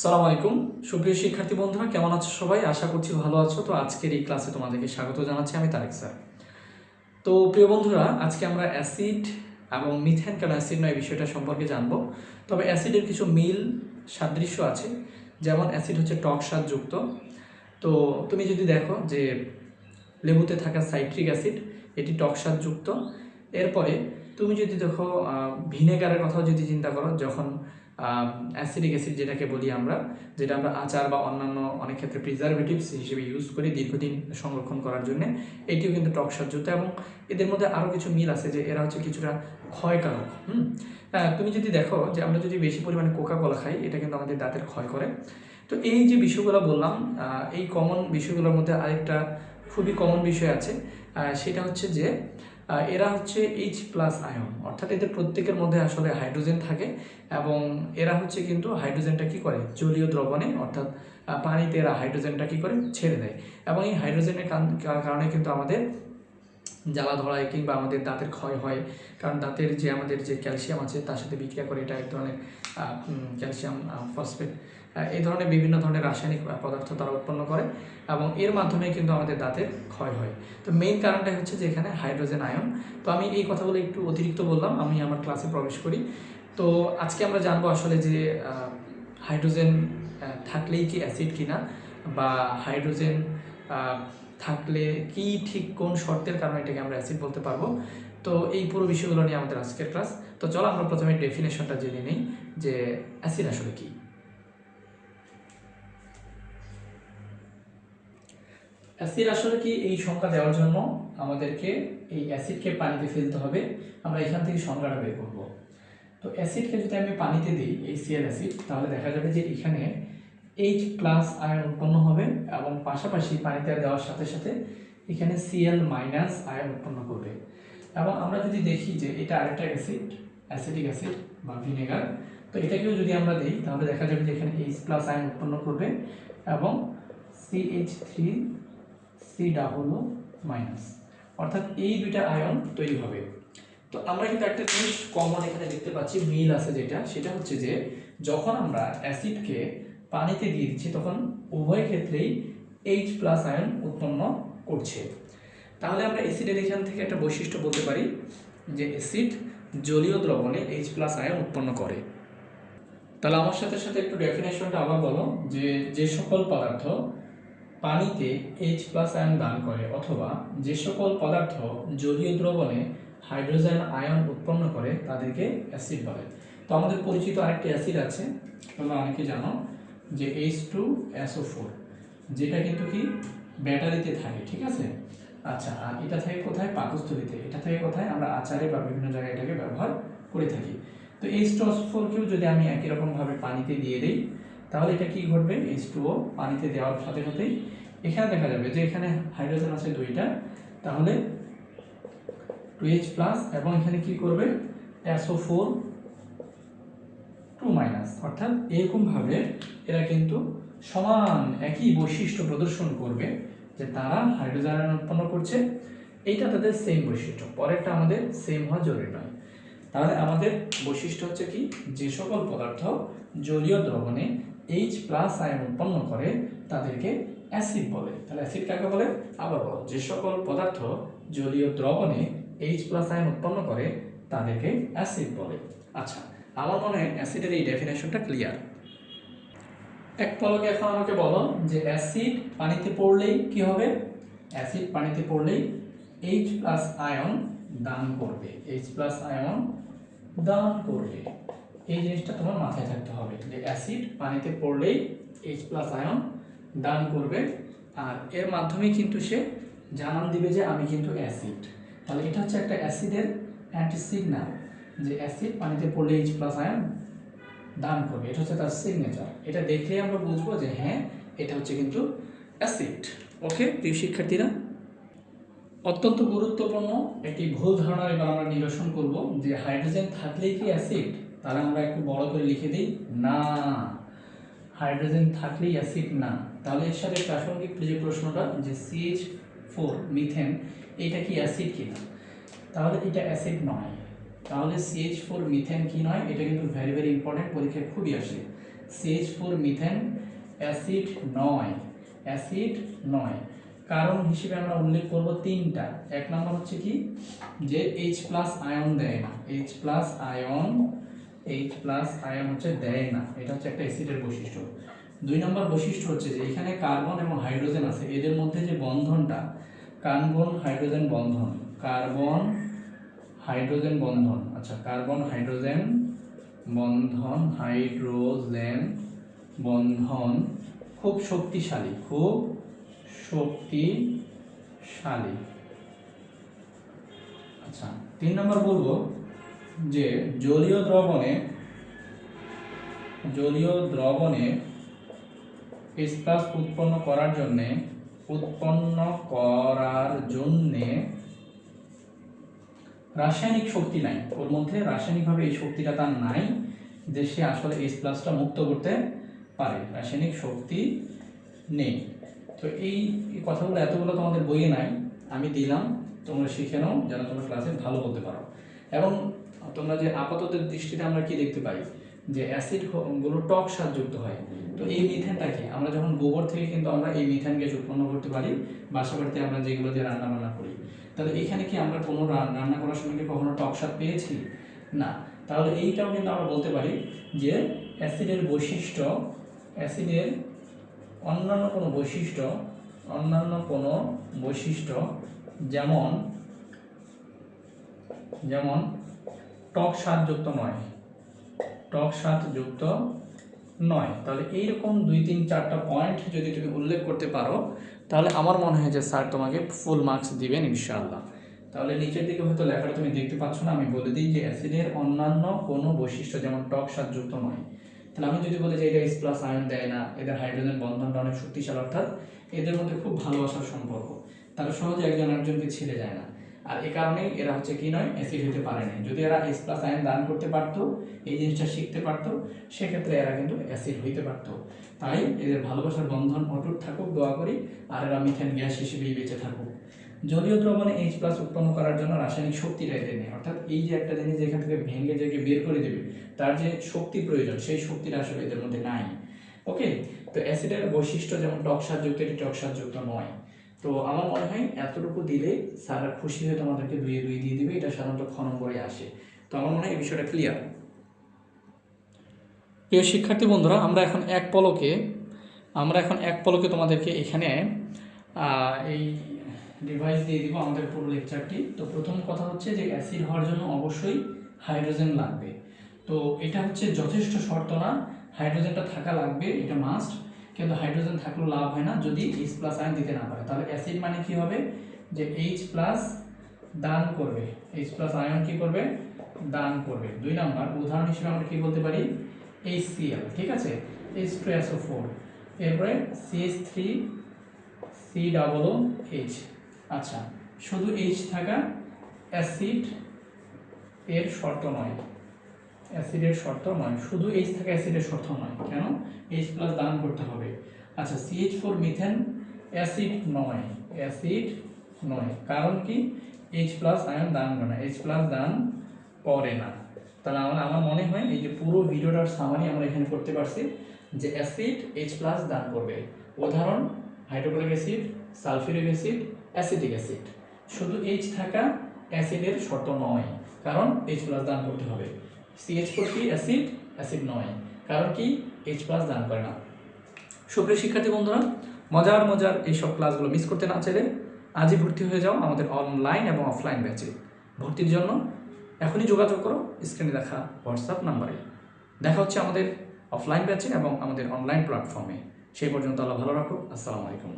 সালাম আলাইকুম। সুপ্রিয় শিক্ষার্থী বন্ধুরা, কেমন আছো সবাই? আশা করছি ভালো আছো। তো আজকের এই ক্লাসে তোমাদেরকে স্বাগত জানাচ্ছি আমি তারেক স্যার। তো প্রিয় বন্ধুরা, আজকে আমরা অ্যাসিড এবং মিথেন কেন অ্যাসিড নয় বিষয়টা সম্পর্কে জানব। তবে অ্যাসিডের কিছু মিল, সাদৃশ্য আছে। যেমন অ্যাসিড হচ্ছে টক স্বাদযুক্ত তো তুমি যদি দেখো যে লেবুতে থাকা সাইট্রিক অ্যাসিড, এটি টক স্বাদযুক্ত এরপরে তুমি যদি দেখো ভিনেগারের কথাও যদি চিন্তা করো, যখন অ্যাসিডিক অ্যাসিড যেটাকে বলি আমরা, যেটা আমরা আচার বা অন্যান্য অনেক ক্ষেত্রে প্রিজারভেটিভস হিসেবে ইউজ করি দীর্ঘদিন সংরক্ষণ করার জন্য। এটিও কিন্তু টক স্বাদযুক্ত এবং এদের মধ্যে আরও কিছু মিল আছে যে এরা হচ্ছে কিছুটা ক্ষয়কারক, হুম? তুমি যদি দেখো যে আমরা যদি বেশি পরিমাণে কোকা কোলা খাই, এটা কিন্তু আমাদের দাঁতের ক্ষয় করে। তো এই যে বিষয়গুলো বললাম এই কমন বিষয়গুলোর মধ্যে আরেকটা খুবই কমন বিষয় আছে সেটা হচ্ছে যে এরা হচ্ছে এইচ প্লাস আয়ন অর্থাৎ এদের প্রত্যেকের মধ্যে আসলে হাইড্রোজেন থাকে এবং এরা হচ্ছে কিন্তু হাইড্রোজেনটা কি করে? জলীয় দ্রবণে, অর্থাৎ পানিতে এরা হাইড্রোজেনটা কি করে? ছেড়ে দেয়। এবং এই হাইড্রোজেনের কারণে কিন্তু আমাদের জ্বালা ধরায় কিংবা আমাদের দাঁতের ক্ষয় হয়। কারণ দাঁতের যে আমাদের যে ক্যালসিয়াম আছে, তার সাথে বিক্রিয়া করে এটা এক ধরনের ক্যালসিয়াম ফসফেট। এই ধরনের বিভিন্ন ধরনের রাসায়নিক পদার্থ তারা উৎপন্ন করে এবং এর মাধ্যমে কিন্তু আমাদের দাঁতের ক্ষয় হয়। তো মেইন কারণটাই হচ্ছে যে এখানে হাইড্রোজেন আয়ন তো আমি এই কথাগুলো একটু অতিরিক্ত বললাম, আমি আমার ক্লাসে প্রবেশ করি। তো আজকে আমরা জানব আসলে যে হাইড্রোজেন থাকলেই কি অ্যাসিড কিনা বা হাইড্রোজেন থাকলে কি ঠিক কোন শর্তের কারণে এটাকে আমরা অ্যাসিড বলতে পারব। তো এই পুরো বিষয়গুলো নিয়ে আমাদের আজকের ক্লাস তো চলো আমরা প্রথমে ডেফিনেশনটা জেনে নিই যে অ্যাসিড আসলে কি। অ্যাসিড আসলে কি এই সংখ্যা দেওয়ার জন্য আমাদেরকে এই অ্যাসিডকে পানিতে ফেলতে হবে। আমরা এখান থেকে সংখ্যাটা বের করব। তো অ্যাসিডকে যদি আমি পানিতে দিই এই সিএল অ্যাসিড, তাহলে দেখা যাবে যে এখানে এইচ প্লাস আয়ন উৎপন্ন হবে এবং পাশাপাশি পানিতে দেওয়ার সাথে সাথে এখানে সিএল মাইনাস আয়ন উৎপন্ন করবে। এবং আমরা যদি দেখি যে এটা আরেকটা অ্যাসিড, অ্যাসিডিক অ্যাসিড বা ভিনেগার, তো এটাকেও যদি আমরা দিই, তাহলে দেখা যাবে যে এখানে এইচ প্লাস আয়ন উৎপন্ন করবে এবং CH three C double O minus অর্থাৎ এই দুইটা আয়ন তৈরি হবে। তো আমরা কিন্তু একটা জিনিস কমন এখানে দেখতে পাচ্ছি, মিল আছে যেটা, সেটা হচ্ছে যে যখন আমরা অ্যাসিডকে পানিতে দিয়ে দিচ্ছি, তখন উভয় ক্ষেত্রেই এইচ প্লাস আয়ন উৎপন্ন করছে। তাহলে আমরা অ্যাসিডের এখান থেকে একটা বৈশিষ্ট্য বলতে পারি, যে অ্যাসিড জলীয় দ্রবণে এইচ প্লাস আয়ন উৎপন্ন করে। তাহলে আমার সাথে সাথে একটু ডেফিনেশনটা আবার বলো, যে যে সকল পদার্থ পানিতে এইচ প্লাস আয়ন দান করে অথবা যে সকল পদার্থ জলীয় দ্রবণে হাইড্রোজেন আয়ন উৎপন্ন করে তাদেরকে অ্যাসিড বলে। তো আমাদের পরিচিত আরেকটি অ্যাসিড আছে, তোমরা অনেকে জানো, যে এইচ টু এসও ফোর যেটা কিন্তু কি ব্যাটারিতে থাকে, ঠিক আছে? আচ্ছা আর এটা থাকে কোথায়? পাকস্থলিতে। এটা থাকে কোথায়? আমরা আচারে বা বিভিন্ন জায়গায় এটাকে ব্যবহার করে থাকি। তো এইচ টু ফোরকেও যদি আমি একই রকমভাবে পানিতে দিয়ে দিই তাহলে এটা কি ঘটবে? এইচ টু ও পানিতে দেওয়ার সাথে সাথেই এখানে দেখা যাবে যে এখানে হাইড্রোজেন আছে দুইটা। তাহলে টু এইচ প্লাস এবং এখানে কি করবে? এসও ফোর টু মাইনাস অর্থাৎ এরকমভাবে এরা কিন্তু সমান একই বৈশিষ্ট্য প্রদর্শন করবে যে তারা হাইড্রোজেন উৎপন্ন করছে। এইটা তাদের সেম বৈশিষ্ট্য, পরেরটা আমাদের সেম হওয়া জরুরি নয়। তাহলে আমাদের বৈশিষ্ট্য হচ্ছে কি? যে সকল পদার্থ জলীয় দ্রবণে এইচ প্লাস আয়ন উৎপন্ন করে তাদেরকে অ্যাসিড বলে। তাহলে অ্যাসিড কাকে বলে? আবার বলো, যে সকল পদার্থ জলীয় দ্রবণে এইচ প্লাস আয়ন উৎপন্ন করে, তাদেরকে অ্যাসিড বলে। আচ্ছা আমার মনে হয় অ্যাসিডের এই ডেফিনেশনটা ক্লিয়ার এক পলকে এখন আমাকে বলো যে অ্যাসিড পানিতে পড়লেই কি হবে? অ্যাসিড পানিতে পড়লেই এইচ প্লাস আয়ন দান করবে। এইচ প্লাস আয়ন দান করবে। এই জিনিসটা তোমার মাথায় থাকতে হবে যে অ্যাসিড পানিতে পড়লেই এইচ প্লাস আয়ন দান করবে। আর এর মাধ্যমে কিন্তু সে জানান দিবে যে আমি কিন্তু অ্যাসিড। তাহলে এটা হচ্ছে একটা অ্যাসিডের অ্যান্টি সিগনাল যে অ্যাসিড পানিতে পড়লে এইচ প্লাস আয়ন দান করবে। এটা হচ্ছে তার সিগনেচার এটা দেখলেই আমরা বুঝব যে হ্যাঁ এটা হচ্ছে কিন্তু অ্যাসিড। ওকে, প্রিয় শিক্ষার্থীরা, অত্যন্ত গুরুত্বপূর্ণ একটি ভুল ধারণা এবার আমরা নিরসন করব, যে হাইড্রোজেন থাকলেই কি অ্যাসিড? তাহলে আমরা একটু বড় করে লিখে দিই, না। হাইড্রোজেন থাকলেই অ্যাসিড না। তাহলে এর সাথে প্রাসঙ্গিক যে প্রশ্নটা, যে সিএইচ ফোর মিথেন এটা কি অ্যাসিড কিনা? তাহলে এটা অ্যাসিড নয়। তাহলে সিএইচ ফোর মিথেন কি নয়? এটা কিন্তু ভেরি ভেরি ইম্পর্টেন্ট পরীক্ষায় খুবই আসে। সিএইচ ফোর মিথেন অ্যাসিড নয়। অ্যাসিড নয়। কারণ হিসেবে আমরা উল্লেখ করব তিনটা। এক নম্বর হচ্ছে কি? যে এইচ প্লাস আয়ন দেয় না। H plus ion H plus ion হচ্ছে দেয় না। এটা হচ্ছে একটা অ্যাসিডের বৈশিষ্ট্য। দুই নম্বর বৈশিষ্ট্য হচ্ছে যে, এখানে কার্বন এবং হাইড্রোজেন আছে। এদের মধ্যে যে বন্ধনটা কার্বন হাইড্রোজেন বন্ধন। কার্বন হাইড্রোজেন বন্ধন। আচ্ছা কার্বন হাইড্রোজেন বন্ধন হাইড্রোজেন বন্ধন। খুব শক্তিশালী খুব শক্তিশালী। আচ্ছা তিন নম্বর বলব যে জলীয় দ্রবণে জলীয় দ্রবণে এস প্লাস উৎপন্ন করার জন্যে, উৎপন্ন করার জন্যে রাসায়নিক শক্তি নাই। ওর মধ্যে রাসায়নিকভাবে এই শক্তিটা তার নাই, যে সে আসলে এস প্লাসটা মুক্ত করতে পারে। রাসায়নিক শক্তি নেই। তো এই এই কথাগুলো এতগুলো তোমাদের বইয়ে নাই, আমি দিলাম, তোমরা শিখে নাও যেন তোমরা ক্লাসে ভালো করতে পারো। এবং তোমরা যে আপাতত দৃষ্টিতে আমরা কি দেখতে পাই? যে অ্যাসিডগুলো টক স্বাদযুক্ত হয়। তো এই মিথেনটা কি আমরা যখন গোবর থেকে কিন্তু আমরা এই মিথেন গ্যাস উৎপন্ন করতে পারি বাসা বাড়িতে আমরা যেগুলো দিয়ে রান্না বান্না করি। তাহলে এখানে কি আমরা কোনো রান্না করার সময় কি কখনো টক স্বাদ পেয়েছি? না। তাহলে এইটাও কিন্তু আমরা বলতে পারি যে অ্যাসিডের বৈশিষ্ট্য, অ্যাসিডের অন্যান্য কোনো বৈশিষ্ট্য, অন্যান্য কোনো বৈশিষ্ট্য যেমন যেমন, টক স্বাদযুক্ত নয়। টক স্বাদযুক্ত নয়। তাহলে এইরকম দুই, তিন, চারটা পয়েন্ট যদি তুমি উল্লেখ করতে পারো, তাহলে আমার মনে হয় যে স্যার তোমাকে ফুল মার্কস দিবেন ইনশাআল্লাহ। তাহলে নিচের দিকে হয়তো লেখাটা তুমি দেখতে পাচ্ছ না, আমি বলে দিই যে অ্যাসিডের অন্যান্য কোনো বৈশিষ্ট্য যেমন টক স্বাদযুক্ত নয়। তাহলে আমি যদি বলি যে এটা প্লাস আয়ন দেয় না, এদের হাইড্রোজেন বন্ধনটা অনেক শক্তিশালী, অর্থাৎ এদের মধ্যে খুব ভালোবাসার সম্পর্ক। তারা সহজে একজন একজনকে ছেড়ে যায় না। আর এ কারণেই এরা হচ্ছে কি নয় অ্যাসিড হতে পারে না যদি এরা এস প্লাস আয়ন দান করতে পারতো, এই জিনিসটা শিখতে পারতো, সেক্ষেত্রে এরা কিন্তু অ্যাসিড হইতে পারতো। তাই এদের ভালোবাসার বন্ধন অটুট থাকুক, দোয়া করি, আর এরা মিথেন গ্যাস হিসেবেই বেঁচে থাকুক। জলীয় দ্রবণে এইচ প্লাস উৎপন্ন করার জন্য রাসায়নিক শক্তিটা এদের নেই, অর্থাৎ এই যে একটা জিনিস যেখান থেকে ভেঙে যেকে বের করে দেবে, তার যে শক্তি প্রয়োজন, সেই শক্তিটা আসলে এদের মধ্যে নাই। ওকে তো অ্যাসিডের বৈশিষ্ট্য যেমন টক স্বাদযুক্ত, এটি টক স্বাদযুক্ত নয়। তো আমার মনে হয় এতটুকু দিলে স্যাররা খুশি হয়ে তোমাদেরকে দুই দুই দিয়ে দিবে, এটা সাধারণত খ নম্বরে আসে। তো আমার মনে হয় এই বিষয়টা ক্লিয়ার প্রিয় শিক্ষার্থী বন্ধুরা, আমরা এখন এক পলকে, আমরা এখন এক পলকে তোমাদেরকে এখানে এই ডিভাইস দিয়ে দিব আমাদের পুরো লেকচারটি তো প্রথম কথা হচ্ছে যে অ্যাসিড হওয়ার জন্য অবশ্যই হাইড্রোজেন লাগবে। তো এটা হচ্ছে যথেষ্ট শর্ত না হাইড্রোজেনটা থাকা লাগবে, এটা মাস্ট কিন্তু হাইড্রোজেন থাকলেও লাভ হয় না যদি এইচ প্লাস আয়ন দিতে না পারে। তাহলে অ্যাসিড মানে কি হবে? যে এইচ প্লাস দান করবে। এইচ প্লাস আয়ন কি করবে? দান করবে। দুই নাম্বার, উদাহরণ হিসেবে আমরা কি বলতে পারি? HCl ঠিক আছে? এইচ টু এসও ফোর এরপরে CS three C double O H আচ্ছা শুধু এইচ থাকা অ্যাসিড এর শর্ত নয়। অ্যাসিডের শর্ত নয়, শুধু এইচ থাকা অ্যাসিডের শর্ত নয়, কেন? এইচ প্লাস দান করতে হবে। আচ্ছা সিএইচ ফোর মিথেন অ্যাসিড নয় অ্যাসিড নয়, কারণ কি? এইচ প্লাস আয়ন দান করে না এইচ প্লাস দান করে না। তাহলে আমার আমার মনে হয় এই যে পুরো ভিডিওটার সামারি আমরা এখানে করতে পারছি, যে অ্যাসিড এইচ প্লাস দান করবে। উদাহরণ hydrochloric acid sulphuric acid acetic acid শুধু এইচ থাকা অ্যাসিডের শর্ত নয়, কারণ এইচ প্লাস দান করতে হবে। সিএইচ ফোর কি অ্যাসিড অ্যাসিড নয়। কারণ কি? এইচ প্লাস দান করে না। সুপ্রিয় শিক্ষার্থী বন্ধুরা, মজার মজার এইসব ক্লাসগুলো মিস করতে না চাইলে আজই ভর্তি হয়ে যাও আমাদের অনলাইন এবং অফলাইন ব্যাচে ভর্তির জন্য এখনই যোগাযোগ করো স্ক্রিনে দেখা হোয়াটসঅ্যাপ নাম্বারে দেখা হচ্ছে আমাদের অফলাইন ব্যাচে এবং আমাদের অনলাইন প্ল্যাটফর্মে সেই পর্যন্ত আল্লাহ ভালো রাখো আসসালামু আলাইকুম।